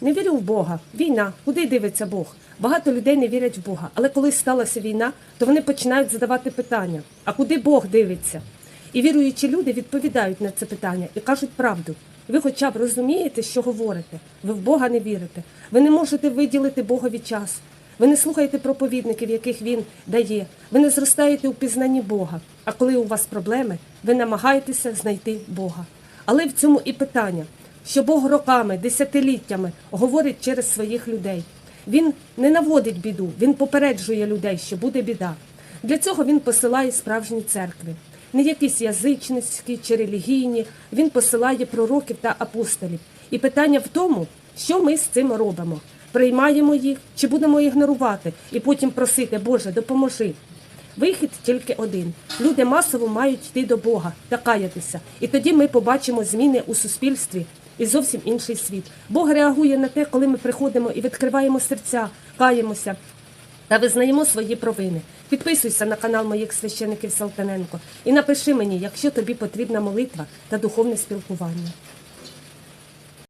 Не вірю в Бога. Війна. Куди дивиться Бог? Багато людей не вірять в Бога. Але коли сталася війна, то вони починають задавати питання: а куди Бог дивиться? І віруючі люди відповідають на це питання і кажуть правду. Ви хоча б розумієте, що говорите? Ви в Бога не вірите. Ви не можете виділити Богові час. Ви не слухаєте проповідників, яких він дає. Ви не зростаєте у пізнанні Бога. А коли у вас проблеми, ви намагаєтеся знайти Бога. Але в цьому і питання, що Бог роками, десятиліттями говорить через своїх людей. Він не наводить біду, він попереджує людей, що буде біда. Для цього він посилає справжні церкви, не якісь язичницькі чи релігійні. Він посилає пророків та апостолів. І питання в тому, що ми з цим робимо. Приймаємо їх чи будемо ігнорувати і потім просити, Боже, допоможи. Вихід тільки один. Люди масово мають йти до Бога та каятися. І тоді ми побачимо зміни у суспільстві і зовсім інший світ. Бог реагує на те, коли ми приходимо і відкриваємо серця, каємося та визнаємо свої провини. Підписуйся на канал моїх священиків Салтаненко і напиши мені, якщо тобі потрібна молитва та духовне спілкування.